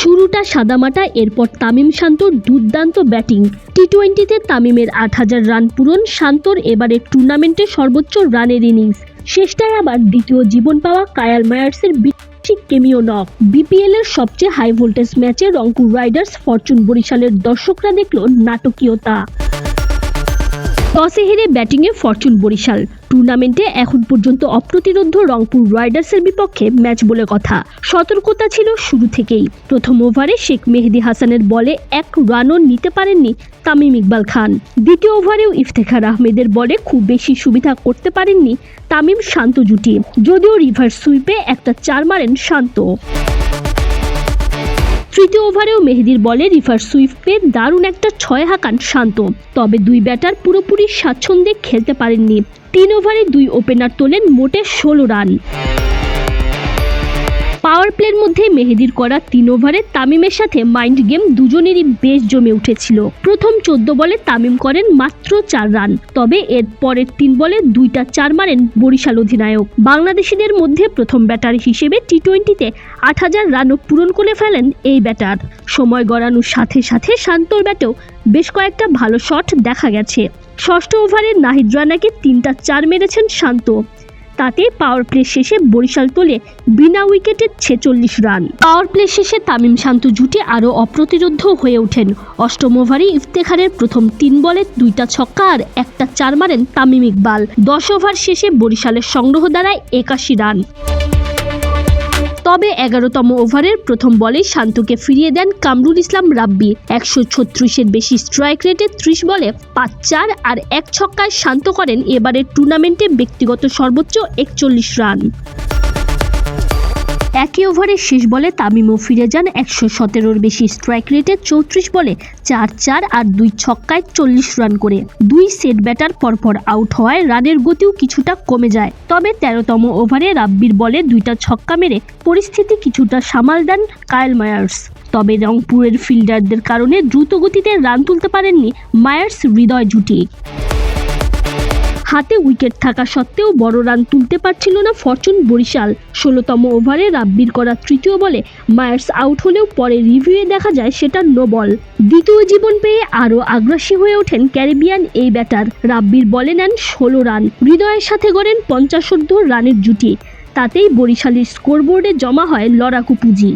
শুরুটা সাদামাটা, এরপর তামিম শান্তর দুর্দান্ত ব্যাটিং। টি টোয়েন্টিতে তামিমের আট হাজার রান পূরণ, শান্তর এবারের টুর্নামেন্টে সর্বোচ্চ রানের ইনিংস। শেষটায় আবার দ্বিতীয় জীবন পাওয়া কায়াল মায়ার্সের ঠিক কেমিও নক। বিপিএল এর সবচেয়ে হাই ভোল্টেজ ম্যাচে রংপুর রাইডার্স ফরচুন বরিশালের দর্শকরা দেখল নাটকীয়তা। টসে হেরে ব্যাটিংয়ে ফরচুন বরিশাল। টুর্নামেন্টে এখন পর্যন্ত অপ্রতিরোধ রংপুর রাইডার্সের বিপক্ষে ম্যাচ বলে কথা। সতর্কতা ছিল শুরু থেকেই। প্রথম ওভারে শেখ মেহেদি হাসানের বলে এক রানও নিতে পারেননি তামিম ইকবাল খান। দ্বিতীয় ওভারেও ইফতেখার আহমেদের বলে খুব বেশি সুবিধা করতে পারেননি তামিম শান্ত জুটি। যদিও রিভার্স সুইপে একটা চার মারেন শান্ত। তৃতীয় ওভারেও মেহেদির বলে রিভার্স সুইফটে দারুণ একটা ছয় হাঁকান শান্ত। তবে দুই ব্যাটার পুরোপুরি স্বাচ্ছন্দ্যে খেলতে পারেননি। তিন ওভারে দুই ওপেনার তোলেন মোটে ষোলো রান। পাওয়ার প্লের মধ্যে মেহেদির করা তিন ওভারে তামিমের সাথে মাইন্ড গেম দুজনেরই বেশ জমে উঠেছিল। প্রথম চোদ্দ বলে তামিম করেন মাত্র চার রান, তবে এর পরের তিন বলে দুইটা চার মারেন বরিশাল অধিনায়ক। বাংলাদেশিদের মধ্যে প্রথম ব্যাটার হিসেবে টি টোয়েন্টিতে আট হাজার রানও পূরণ করে ফেলেন এই ব্যাটার। সময় গড়ানোর সাথে সাথে শান্তর ব্যাটেও বেশ কয়েকটা ভালো শট দেখা গেছে। ষষ্ঠ ওভারে নাহিদ রানাকে তিনটা চার মেরেছেন শান্ত। তাতে পাওয়ার প্লে শেষে বরিশাল তোলে বিনা উইকেটে ছেচল্লিশ রান পাওয়ার প্লে শেষে তামিম শান্ত জুটে আরও অপ্রতিরোধ্য হয়ে ওঠেন। অষ্টম ওভারে ইফতেখারের প্রথম তিন বলে দুইটা ছক্কা আর একটা চার মারেন তামিম ইকবাল। দশ ওভার শেষে বরিশালের সংগ্রহ দ্বারায় একাশি রান তবে এগারোতম ওভারের প্রথম বলে শান্তকে ফিরিয়ে দেন কামরুল ইসলাম রাব্বি। একশো ছত্রিশের বেশি স্ট্রাইক রেটে ত্রিশ বলে পাঁচ চার আর এক ছক্কায় শান্ত করেন এবারের টুর্নামেন্টে ব্যক্তিগত সর্বোচ্চ একচল্লিশ রান। একই ওভারের শেষ বলে তামিমও ফিরে যান একশো সতেরোর বেশি স্ট্রাইক রেটে চৌত্রিশ বলে চার চার আর দুই ছক্কায় চল্লিশ রান করে। দুই সেট ব্যাটার পরপর আউট হওয়ায় রানের গতিও কিছুটা কমে যায়। তবে তেরোতম ওভারে রাব্বির বলে দুইটা ছক্কা মেরে পরিস্থিতি কিছুটা সামাল দেন কায়েল মায়ার্স। তবে রংপুরের ফিল্ডারদের কারণে দ্রুত গতিতে রান তুলতে পারেননি মায়ার্স হৃদয় জুটি হাতে উইকেট থাকা সত্ত্বেও বড় রান তুলতে পারছিল না ফরচুন বরিশাল। ষোলোতম ওভারে রাব্বির করা তৃতীয় বলে মায়ার্স আউট হলেও পরে রিভিউয়ে দেখা যায় সেটা নো বল দ্বিতীয় জীবন পেয়ে আরও আগ্রাসী হয়ে ওঠেন ক্যারিবিয়ান এই ব্যাটার রাব্বির বলে নেন ষোলো রান হৃদয়ের সাথে গড়েন পঞ্চাশোর্ধ রানের জুটি। তাতেই বরিশালের স্কোরবোর্ডে জমা হয় লড়াকু পুঁজি।